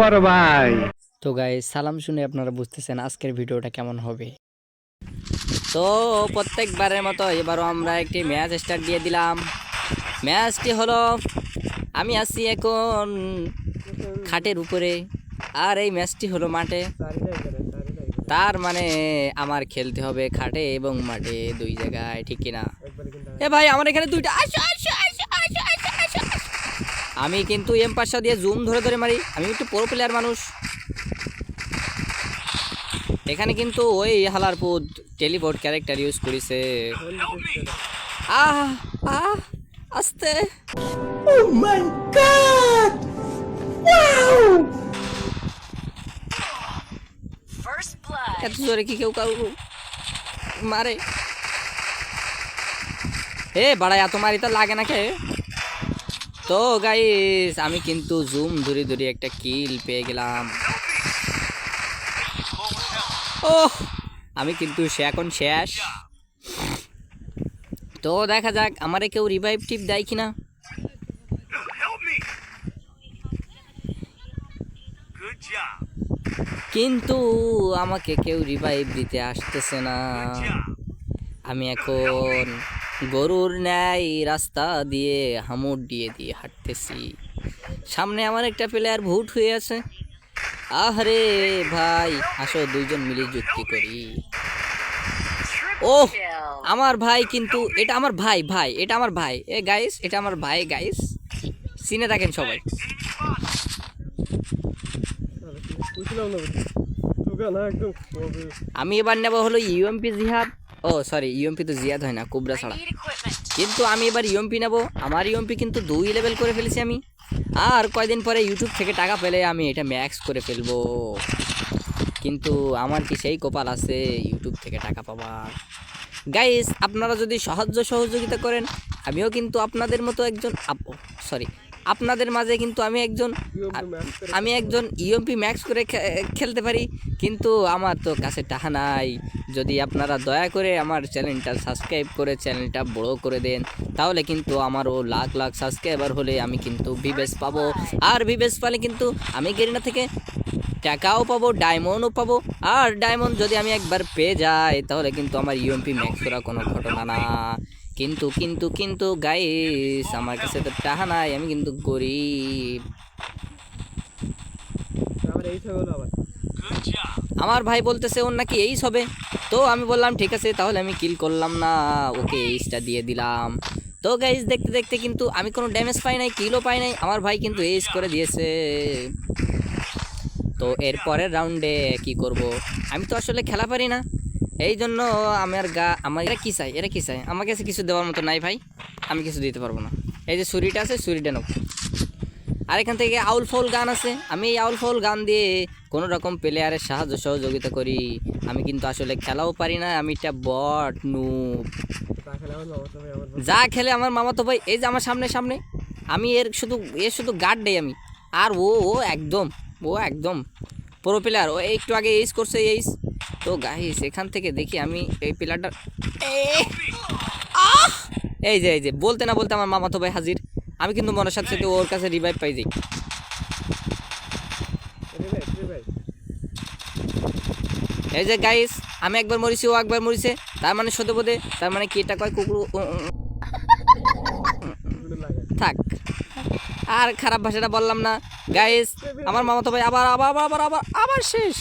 বড় ভাই। তো গাই সালাম শুনে আপনারা বুঝতেছেন আজকের ভিডিওটা কেমন হবে। তো প্রত্যেকবারের মতো এবারও আমরা একটি ম্যাচ স্টার্ট দিয়ে দিলাম। ম্যাচটি হলো, আমি আছি এখন খাটের উপরে, আর এই ম্যাচটি হলো মাঠে। তার মানে আমার খেলতে হবে খাটে এবং মাঠে দুই জায়গায়, ঠিক কিনা? এ ভাই, আমার এখানে দুইটা আসো আসো আসো আসো আসো আসো আসো। আমি কিন্তু এম পাশা দিয়ে জুম ধরে ধরে মারি। আমি একটু প্রো প্লেয়ার মানুষ। এখানে কিন্তু ওই হালারপুর টেলিপোর্ট ক্যারেক্টার ইউজ করেছে। আহ আহ আস্তে। এত জোরে কি কেউ কাউ মারে? এ বাড়া এত মারি তো লাগে না কে তো গাইস আমি কিন্তু জুম ধরে ধরে একটা কিল পেয়ে গেলাম। ও আমি কিন্তু সে এখন শেষ। তো দেখা যাক, আমারে কেউ রিভাইভ টিপ দেয় কিনা? কিন্তু আমাকে কেউ রিভাইভ দিতে আসতেছে না। আমি এখন গরুর ন্যায় রাস্তা দিয়ে হামুর দিয়ে দিয়ে হাঁটতেছি। সামনে আমার একটা প্লেয়ার ভুট হয়ে আছে। আহরে ভাই, আসো দুইজন মিলে যুক্তি করি। ও আমার ভাই কিন্তু, এটা আমার ভাই ভাই, এটা আমার ভাই। এ গাইস এটা আমার ভাই গাইস চিনে থাকেন সবাই। আমি এবার নেব হলো ইউএমপি জিহাদ। ও সরি ইউএমপি তো জিয়াদ হয় না কুবরা ছাড়া কিন্তু আমি এবার ইউএমপি নেব আমার ইউএমপি কিন্তু দুই লেভেল করে ফেলেছি আমি। আর কয়দিন পরে ইউটিউব থেকে টাকা পেলে আমি এটা ম্যাক্স করে ফেলব। কিন্তু আমার কি সেই কপাল আছে ইউটিউব থেকে টাকা পাবার গাইস আপনারা যদি সাহায্য সহযোগিতা করেন আমিও কিন্তু আপনাদের মতো একজন সরি আপনাদের মাঝে কিন্তু আমি একজন আমি একজন ইএমপি ম্যাক্স করে খে- খেলতে পারি কিন্তু আমার তো কাছে টাকা নাই। যদি আপনারা দয়া করে আমার চ্যানেলটা সাবস্ক্রাইব করে চ্যানেলটা বড় করে দেন তাহলে কিন্তু আমারও লাখ লাখ সাবস্ক্রাইবার হলে আমি কিন্তু ভিভেস পাবো। আর ভিভেস পালে কিন্তু আমি গেরিনা থেকে টাকাও পাবো ডায়মন্ডও পাবো। আর ডায়মন্ড যদি আমি একবার পেয়ে যাই তাহলে কিন্তু আমার ইউএমপি ম্যাক্স করা কোনো ঘটনা না। কিন্তু কিন্তু কিন্তু গাইস আমার কাছে তো টাকা নাই আমি কিন্তু গরিব। আমার ভাই বলতেছে ওর নাকি এইস হবে তো আমি বললাম ঠিক আছে তাহলে আমি কিল করলাম না ওকে এইসটা দিয়ে দিলাম। তো গাইস দেখতে দেখতে কিন্তু আমি কোনো ড্যামেজ পাই নাই কিলও পাই নাই আমার ভাই কিন্তু এইস করে দিয়েছে। তো এর পরের রাউন্ডে কি করব? আমি তো আসলে খেলা পারি না। এই জন্য আমার গা, আমার এরা কী চাই এরা কী চাই আমার কাছে কিছু দেওয়ার মতো নাই ভাই। আমি কিছু দিতে পারব না। এই যে ছুরিটা আছে, ছুরিটা নেব আর এখান থেকে আউল ফাউল গান আছে। আমি এই আউল ফাউল গান দিয়ে কোনো রকম প্লেয়ারের সাহায্য, সহযোগিতা করি। আমি কিন্তু আসলে খেলাও পারি না। আমি একটা বট নু যা খেলে আমার মামাতো ভাই, এই যে আমার সামনে সামনে। আমি এর শুধু এর শুধু গার্ড দেই আমি। আর ও ও একদম ও একদম। প্রো প্লেয়ার ও একটু আগে এইস করছে এইস তো গাইস এখান থেকে দেখি আমি এই প্লেয়ারটা এই যে এই যে, বলতে না বলতে আমার মামাতো ভাই হাজির। আমি কিন্তু মনের সাথে সাথে ওর কাছে রিভাইভ পাই যাই। এই যে গাইস আমি একবার মরিছি, ও একবার মরিছে। তার মানে সদে বোধে তার মানে কি এটা কয় কুকুর। থাক। আর খারাপ ভাষাটা বললাম না। গাইস আমার মামাতো ভাই আবার আবার আবার আবার আবার শেষ।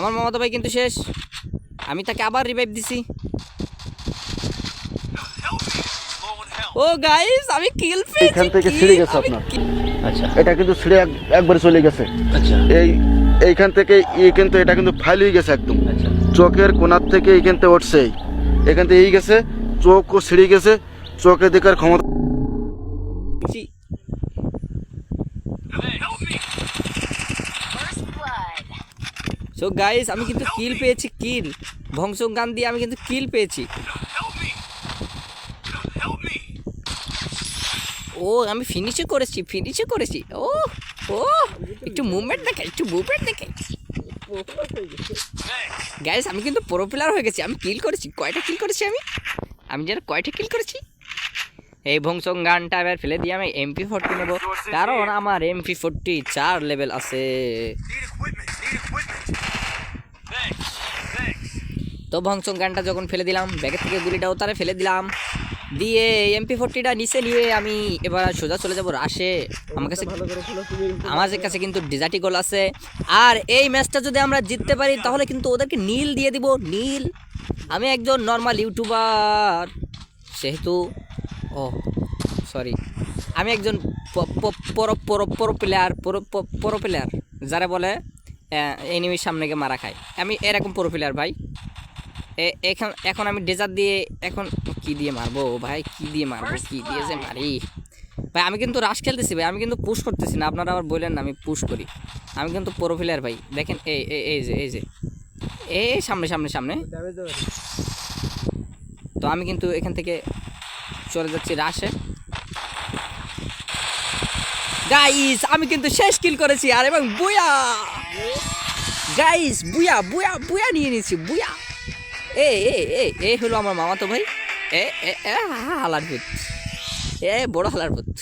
আমার মামাতো ভাই কিন্তু শেষ। আমি তাকে আবার রিভাইভ দিছি। ও গাইস আমি কিল পেয়েছি এখান থেকে ছিঁড়ে গেছে আপনার। আচ্ছা। এটা কিন্তু ছিঁড়ে এক- একবারে চলে গেছে। আচ্ছা। এই এইখান থেকে এই কিন্তু এটা কিন্তু ফাইল হয়ে গেছে একদম। আচ্ছা। চোখের কোনার থেকে এইখান থেকে উঠছে। এখান থেকে এই গেছে চোখও ছিঁড়ে গেছে চোখে দেখার ক্ষমতা সো গাইস আমি কিন্তু কিল পেয়েছি কিল ভংসং গান দিয়ে আমি কিন্তু কিল পেয়েছি। ও, আমি ফিনিশও করেছি ফিনিশও করেছি। ও ও, একটু মুভমেন্ট দেখে একটু মুভমেন্ট দেখে গাইস আমি কিন্তু প্রো হয়ে গেছি, আমি কিল করেছি। কয়টা কিল করেছি আমি? আমি যেন কয়টা কিল করেছি? এই ভংসং গানটা এবার ফেলে দিয়ে আমি এমপি ফোরটি নেব। কারণ আমার এমপি ফোরটি চার লেভেল আছে। তো ভংসং গানটা যখন ফেলে দিলাম ব্যাগের থেকে গুলিটাও তারা ফেলে দিলাম। দিয়ে এমপি ফোরটিটা নিচে নিয়ে আমি এবার সোজা চলে যাব রাশে। আমার কাছে আমাদের কাছে কিন্তু ডিজার্টি গোল আছে। আর এই ম্যাচটা যদি আমরা জিততে পারি তাহলে কিন্তু ওদেরকে নীল দিয়ে দিব। নীল। আমি একজন নর্মাল ইউটিউবার সেহেতু ও সরি আমি একজন প্লেয়ার পরো প্লেয়ার যারা বলে এনিমির সামনে গিয়ে মারা খায়। আমি এরকম পরো প্লেয়ার ভাই। এখন এখন আমি ডেজার্ট দিয়ে, এখন কি দিয়ে মারবো ভাই? কি দিয়ে মারবো? কি দিয়ে যে মারি? ভাই, আমি কিন্তু রাশ খেলতেছি ভাই, আমি কিন্তু পুশ করতেছি না। আপনারা আবার বললেন না, আমি পুশ করি। আমি কিন্তু প্রো প্লেয়ার ভাই। দেখেন এই এই- এই যে এই যে। এই সামনে সামনে সামনে। তো আমি কিন্তু এখান থেকে চলে যাচ্ছি রাশে। গাইস আমি কিন্তু শেষ কিল করেছি, আর এবং বুয়া! গাইস বুয়া বুয়া বুয়া নিয়ে নিয়েছি, বুয়া! এ এ এ এ হলো আমার মামা তো ভাই। এ এ এ, হালার ভূত। এ, বড় হালার ভূত।